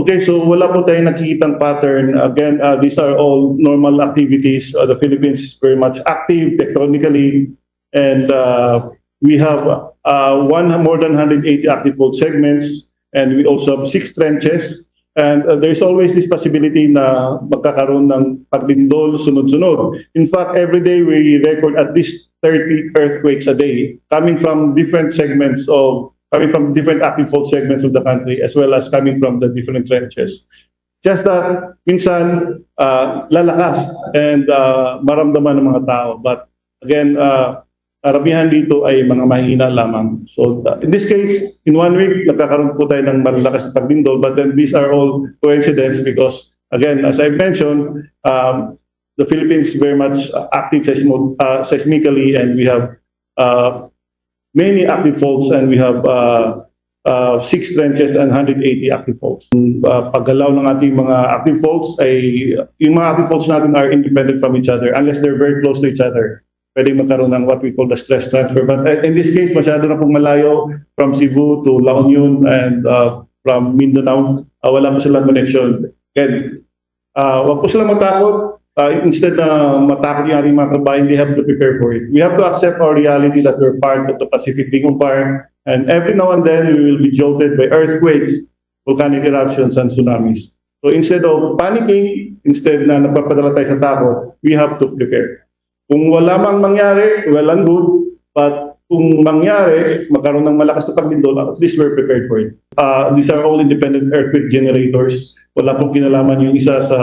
Okay, so wala po tayong nakikitang pattern. Again, uh, these are all normal activities. Uh, the Philippines is very much active technically, and uh, we have uh, one more than 180 active fault segments, and we also have six trenches. And uh, there's always this possibility na magkakaroon ng paglindol sunod-sunod. In fact, every day we record at least 30 earthquakes a day coming from different segments of coming from different active fault segments of the country as well as coming from the different trenches. Just that minsan uh, lalakas and uh, maramdaman ng mga tao. But again, uh, karamihan dito ay mga mahina lamang. So uh, in this case, in one week, nagkakaroon po tayo ng malalakas na paglindol. But then these are all coincidence because again, as I mentioned, um, the Philippines very much active seismo, uh, seismically and we have uh, many active faults and we have uh, uh, six trenches and 180 active faults. Uh, paggalaw ng ating mga active faults ay yung mga active faults natin are independent from each other unless they're very close to each other. Pwedeng magkaroon ng what we call the stress transfer. But uh, in this case, masyado na pong malayo from Cebu to La Union and uh, from Mindanao. Uh, wala po silang connection. And uh, wag po silang matakot. Uh, instead na matakot yung ating mga kabayan, they have to prepare for it. We have to accept our reality that we're part of the Pacific Ring of Fire. And every now and then, we will be jolted by earthquakes, volcanic eruptions, and tsunamis. So instead of panicking, instead na napapadala tayo sa takot, we have to prepare. Kung wala mang mangyari, well and good. But kung mangyari, magkaroon ng malakas na paglindol, at least we're prepared for it. Uh, these are all independent earthquake generators. Wala pong kinalaman yung isa sa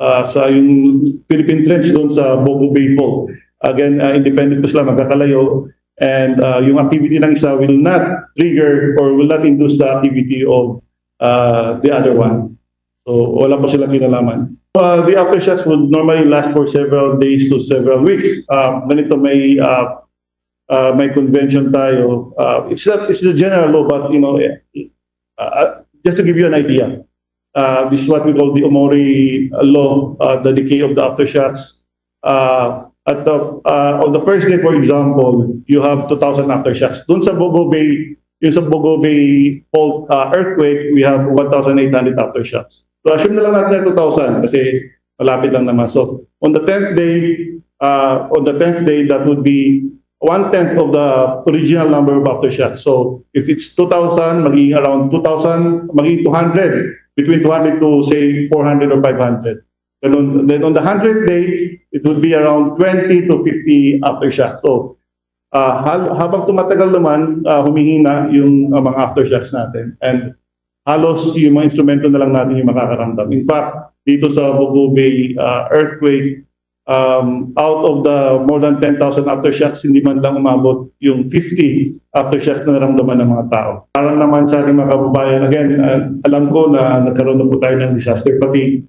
uh, sa yung Philippine Trench doon sa Bogo Bay Fault. Again, uh, independent po sila magkakalayo. And uh, yung activity ng isa will not trigger or will not induce the activity of uh, the other one. So wala po silang kinalaman. Uh, the aftershocks would normally last for several days to several weeks. Uh, ganito may uh, uh, may convention tayo. Uh, it's not it's the general law, but you know, uh, just to give you an idea, uh, this is what we call the Omori law, uh, the decay of the aftershocks. Uh, at the uh, on the first day, for example, you have 2,000 aftershocks. Doon sa Bogo Bay, yung sa Bogo Bay fault uh, earthquake, we have 1,800 aftershocks. So assume na lang natin 2,000 kasi malapit lang naman. So on the 10th day, uh, on the 10th day, that would be one-tenth of the original number of aftershocks. So if it's 2,000, magiging around 2,000, magiging 200, between 200 to say 400 or 500. Ganun. Then on the 100th day, it would be around 20 to 50 aftershocks. So uh, habang tumatagal naman, uh, humihina yung uh, mga aftershocks natin. And halos yung mga instrumento na lang natin yung makakaramdam. In fact, dito sa Bogo Bay uh, earthquake, um, out of the more than 10,000 aftershocks, hindi man lang umabot yung 50 aftershocks na naramdaman ng mga tao. Para naman sa ating mga kababayan, again, uh, alam ko na nagkaroon na po tayo ng disaster fatigue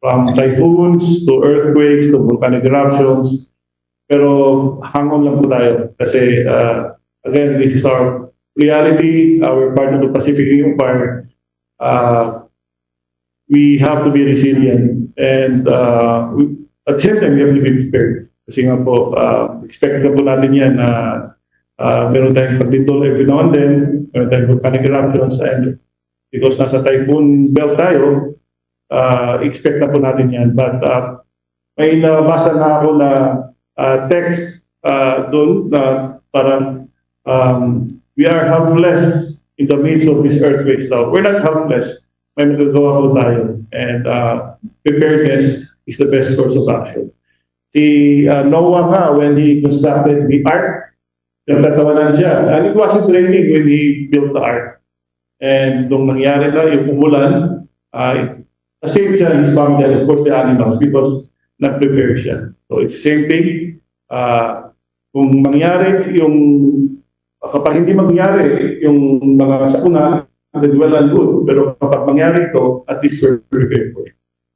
from typhoons to earthquakes to volcanic eruptions. Pero hang on lang po tayo kasi uh, again, this is our reality, our part of the Pacific of Fire. Uh, we have to be resilient and uh, we, at the same time, we have to be prepared. Kasi nga po, uh, expect na po natin yan na uh, meron tayong paglindol every now and then, meron tayong volcanic eruptions, and because nasa typhoon belt tayo, uh, expect na po natin yan. But uh, may nabasa na ako na uh, text uh, doon na parang um, we are helpless in the midst of this earthquake now. We're not helpless. May magagawa po tayo. And uh, preparedness is the best course of action. Si uh, Noah nga, when he constructed the ark, nagtatawanan siya. And it wasn't raining when he built the ark. And nung nangyari na yung umulan, ay nasave siya his family and of course the animals because nag-prepare siya. So it's the same thing. Uh, kung mangyari yung kapag hindi mangyari yung mga sakuna, then well and good. Pero kapag mangyari ito, at least we're prepared for it.